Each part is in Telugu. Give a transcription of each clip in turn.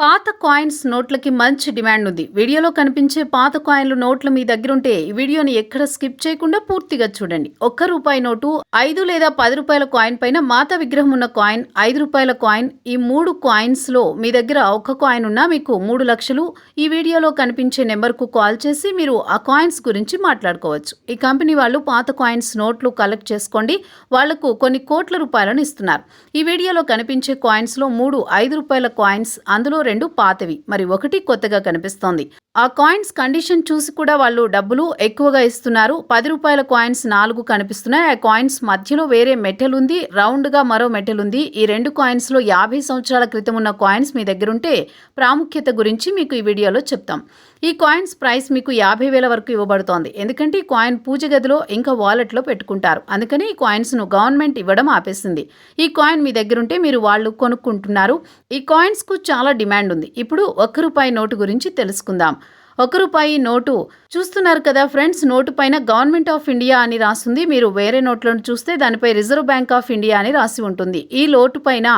పాత కాయిన్స్ నోట్లకి మంచి డిమాండ్ ఉంది. వీడియోలో కనిపించే పాత కాయిన్లు నోట్లు మీ దగ్గర ఉంటే ఈ వీడియోని ఎక్కడ స్కిప్ చేయకుండా పూర్తిగా చూడండి. ఒక్క రూపాయి నోటు ఐదు లేదా పది రూపాయల కాయిన్ పైన మాత విగ్రహం ఉన్న కాయిన్ ఐదు రూపాయల కాయిన్ ఈ మూడు కాయిన్స్లో మీ దగ్గర ఒక్క కాయిన్ ఉన్నా మీకు మూడు లక్షలు ఈ వీడియోలో కనిపించే నెంబర్కు కాల్ చేసి మీరు ఆ కాయిన్స్ గురించి మాట్లాడుకోవచ్చు. ఈ కంపెనీ వాళ్ళు పాత కాయిన్స్ నోట్లు కలెక్ట్ చేసుకోండి. వాళ్ళకు కొన్ని కోట్ల రూపాయలను ఇస్తున్నారు. ఈ వీడియోలో కనిపించే కాయిన్స్లో మూడు ఐదు రూపాయల కాయిన్స్ అందులో రెండు పాతవి. మరి ఒకటి కొత్తగా కనిపిస్తోంది. ఆ కాయిన్స్ కండిషన్ చూసి కూడా వాళ్ళు డబ్బులు ఎక్కువగా ఇస్తున్నారు. పది రూపాయల కాయిన్స్ నాలుగు కనిపిస్తున్నాయి. ఆ కాయిన్స్ మధ్యలో వేరే మెటల్ ఉంది. రౌండ్గా మరో మెటల్ ఉంది. ఈ రెండు కాయిన్స్లో యాభై సంవత్సరాల క్రితం ఉన్న కాయిన్స్ మీ దగ్గర ఉంటే ప్రాముఖ్యత గురించి మీకు ఈ వీడియోలో చెప్తాం. ఈ కాయిన్స్ ప్రైస్ మీకు యాభై వేల వరకు ఇవ్వబడుతోంది. ఎందుకంటే ఈ కాయిన్ పూజ గదిలో ఇంకా వాలెట్లో పెట్టుకుంటారు. అందుకని ఈ కాయిన్స్ను గవర్నమెంట్ ఇవ్వడం ఆపేసింది. ఈ కాయిన్ మీ దగ్గర ఉంటే మీరు వాళ్ళు కొనుక్కుంటున్నారు. ఈ కాయిన్స్కు చాలా డిమాండ్ ఉంది. ఇప్పుడు ఒక్క రూపాయి నోటు గురించి తెలుసుకుందాం. ఒక రూపాయి నోటు. చూస్తున్నారు కదా ఫ్రెండ్స్ నోటు పైన గవర్నమెంట్ ఆఫ్ ఇండియా అని రాస్తుంది మీరు వేరే నోట్లను చూస్తే దానిపై రిజర్వ్ బ్యాంక్ ఆఫ్ ఇండియా అని రాసి ఉంటుంది. ఈ లోటు పైన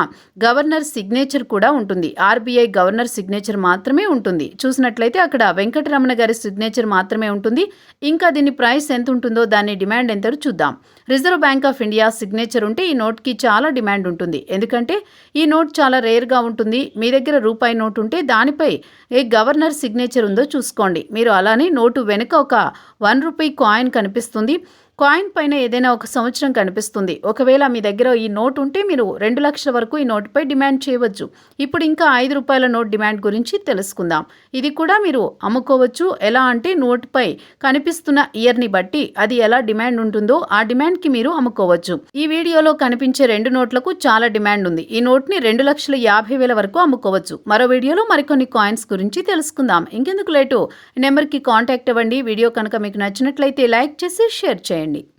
గవర్నర్ సిగ్నేచర్ కూడా ఉంటుంది. ఆర్బీఐ గవర్నర్ సిగ్నేచర్ మాత్రమే ఉంటుంది. చూసినట్లయితే అక్కడ వెంకటరమణ గారి సిగ్నేచర్ మాత్రమే ఉంటుంది. ఇంకా దీని ప్రైస్ ఎంత ఉంటుందో దాని డిమాండ్ ఎంతో చూద్దాం. Reserve bank of India signature ఉంటే ఈ నోట్కి చాలా డిమాండ్ ఉంటుంది. ఎందుకంటే ఈ నోట్ చాలా రేర్గా ఉంటుంది. మీ దగ్గర రూపాయి నోట్ ఉంటే దానిపై ఏ గవర్నర్ సిగ్నేచర్ ఉందో తీసుకోండి. మీరు అలానే నోటు వెనుక ఒక వన్ రూపీ కాయిన్ కనిపిస్తుంది. కాయిన్ పైన ఏదైనా ఒక సంవత్సరం కనిపిస్తుంది. ఒకవేళ మీ దగ్గర ఈ నోట్ ఉంటే మీరు రెండు లక్షల వరకు ఈ నోటుపై డిమాండ్ చేయవచ్చు. ఇప్పుడు ఇంకా ఐదు రూపాయల నోట్ డిమాండ్ గురించి తెలుసుకుందాం. ఇది కూడా మీరు అమ్ముకోవచ్చు. ఎలా అంటే నోటుపై కనిపిస్తున్న ఇయర్ని బట్టి అది ఎలా డిమాండ్ ఉంటుందో ఆ డిమాండ్కి మీరు అమ్ముకోవచ్చు. ఈ వీడియోలో కనిపించే రెండు నోట్లకు చాలా డిమాండ్ ఉంది. ఈ నోట్ని రెండు లక్షల యాభై వేల వరకు అమ్ముకోవచ్చు. మరో వీడియోలో మరికొన్ని కాయిన్స్ గురించి తెలుసుకుందాం. ఇంకెందుకు లేటు? నెంబర్కి కాంటాక్ట్ అవ్వండి. వీడియో కనుక మీకు నచ్చినట్లయితే లైక్ చేసి షేర్ చేయండి.